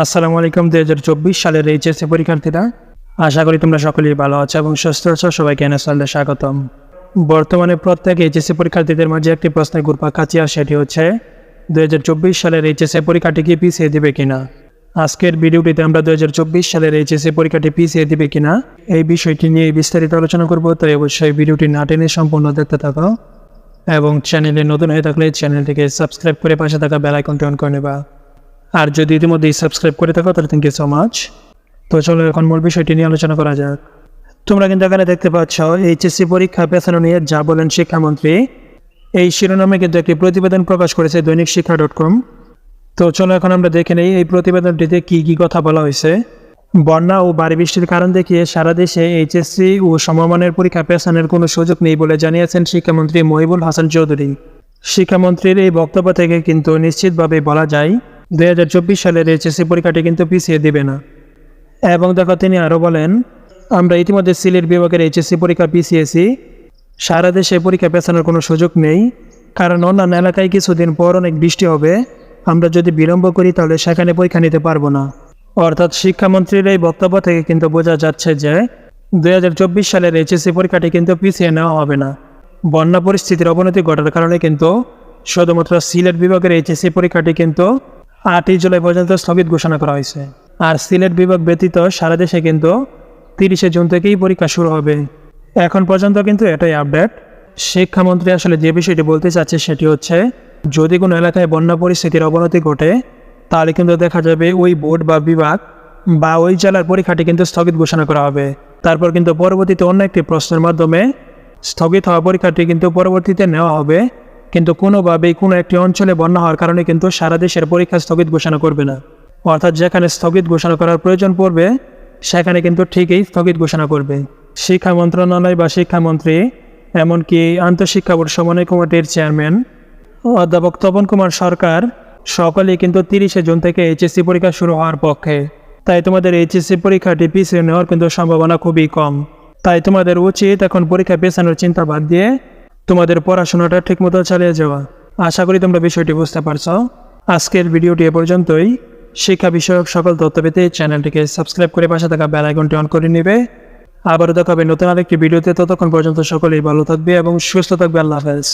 আসসালামু আলাইকুম, দুই হাজার চব্বিশ সালের এইচএসসি পরীক্ষার্থীরা। আশা করি তোমরা সকলেই ভালো আছো এবং সুস্থ আছো। সবাইকে এনএসএলে স্বাগতম। বর্তমানে প্রত্যেক এইচএসসি পরীক্ষার্থীদের মাঝে একটি প্রশ্নের গ্রুপ কাছে আর সেটি হচ্ছে, দুই হাজার চব্বিশ সালের এইচএসসি পরীক্ষাটি কি পিছিয়ে দেবে কিনা? আজকের ভিডিওটিতে আমরা দুই হাজার চব্বিশ সালের এইচএসসি পরীক্ষাটি পিছিয়ে দেবে কিনা, এই বিষয়টি নিয়ে বিস্তারিত আলোচনা করব। তাই অবশ্যই ভিডিওটি না টেনে সম্পূর্ণ দেখতে থাকো এবং চ্যানেলে নতুন হয়ে থাকলে চ্যানেলটিকে সাবস্ক্রাইব করে পাশে থাকা বেল আইকনটি অন করে নেবা। আর যদি ইতিমধ্যেই সাবস্ক্রাইব করে থাকো, তাহলে থ্যাংক ইউ সো মাচ তো চলো এখন মূল বিষয়টি নিয়ে আলোচনা করা যাক। তোমরা কিন্তু এখানে দেখতে পাচ্ছ, এইচএসসি পরীক্ষা পেছানো নিয়ে যা বলেন শিক্ষামন্ত্রী, এই শিরোনামে কিন্তু একটি প্রতিবেদন প্রকাশ করেছে দৈনিক শিক্ষা ডট কম তো চলো এখন আমরা দেখে নেই, এই প্রতিবেদনটিতে কি কি কথা বলা হয়েছে। বন্যা ও বাড়ি বৃষ্টির কারণ দেখিয়ে সারা দেশে এইচএসসি ও সমমানের পরীক্ষা পেছানোর কোনো সুযোগ নেই বলে জানিয়েছেন শিক্ষামন্ত্রী মহিবুল হাসান চৌধুরী। শিক্ষামন্ত্রীর এই বক্তব্য থেকে কিন্তু নিশ্চিতভাবে বলা যায় দুই হাজার চব্বিশ সালের এইচএসসি পরীক্ষাটি কিন্তু পিছিয়ে দেবে না। এবং দেখো তিনি আরও বলেন, আমরা ইতিমধ্যে সিলেট বিভাগের এইচএসসি পরীক্ষা পিছিয়েছি। সারা দেশে পরীক্ষা পেছানোর কোনো সুযোগ নেই। কারণ অন্যান্য এলাকায় কিছুদিন পর অনেক বৃষ্টি হবে। আমরা যদি বিলম্ব করি, তাহলে সেখানে পরীক্ষা নিতে পারব না। অর্থাৎ শিক্ষামন্ত্রীর এই বক্তব্য থেকে কিন্তু বোঝা যাচ্ছে যে, দুই হাজার চব্বিশ সালের এইচএসসি পরীক্ষাটি কিন্তু পিছিয়ে নেওয়া হবে না। বন্যা পরিস্থিতির অবনতি ঘটার কারণে কিন্তু শুধুমাত্র সিলেট বিভাগের এইচএসসি পরীক্ষাটি কিন্তু আটই জুলাই পর্যন্ত স্থগিত ঘোষণা করা হয়েছে। আর সিলেট বিভাগ ব্যতীত সারা দেশে কিন্তু তিরিশে জুন থেকেই পরীক্ষা শুরু হবে। এখন পর্যন্ত কিন্তু এটাই আপডেট। শিক্ষামন্ত্রী আসলে যে বিষয়টি বলতে চাচ্ছে সেটি হচ্ছে, যদি কোনো এলাকায় বন্যা পরিস্থিতির অবনতি ঘটে, তাহলে কিন্তু দেখা যাবে ওই বোর্ড বা বিভাগ বা ওই জেলার পরীক্ষাটি কিন্তু স্থগিত ঘোষণা করা হবে। তারপর কিন্তু পরবর্তীতে অন্য একটি প্রশ্নের মাধ্যমে স্থগিত হওয়া পরীক্ষাটি কিন্তু পরবর্তীতে নেওয়া হবে। কিন্তু কোনোভাবেই কোনো একটি অঞ্চলে বন্যা হওয়ার কারণে কিন্তু সারা দেশের পরীক্ষা স্থগিত ঘোষণা করবে না। অর্থাৎ যেখানে স্থগিত ঘোষণা করার প্রয়োজন পড়বে, সেখানে কিন্তু ঠিকই স্থগিত ঘোষণা করবে। শিক্ষা মন্ত্রণালয় বা শিক্ষামন্ত্রী, এমনকি আন্তঃশিক্ষা বোর্ড সমন্বয় কমিটির চেয়ারম্যান অধ্যাপক তপন কুমার সরকার সকলেই কিন্তু তিরিশে জুন থেকে এইচএসসি পরীক্ষা শুরু হওয়ার পক্ষে। তাই তোমাদের এইচএসসি পরীক্ষাটি পিছিয়ে নেওয়ার কিন্তু সম্ভাবনা খুবই কম। তাই তোমাদের উচিত এখন পরীক্ষা পেছানোর চিন্তা বাদ দিয়ে তোমাদের পড়াশোনাটা ঠিকমতো চালিয়ে যাওয়া। আশা করি তোমরা বিষয়টি বুঝতে পারছ। আজকের ভিডিওটি এ পর্যন্তই। শিক্ষা বিষয়ক সকল তথ্য পেতে চ্যানেলটিকে সাবস্ক্রাইব করে পাশে থাকা বেল আইকনটি অন করে নেবে। আবারও দেখাবে নতুন আরেকটি ভিডিওতে। ততক্ষণ পর্যন্ত সকলেই ভালো থাকবে এবং সুস্থ থাকবে। আল্লাহ হাফেজ।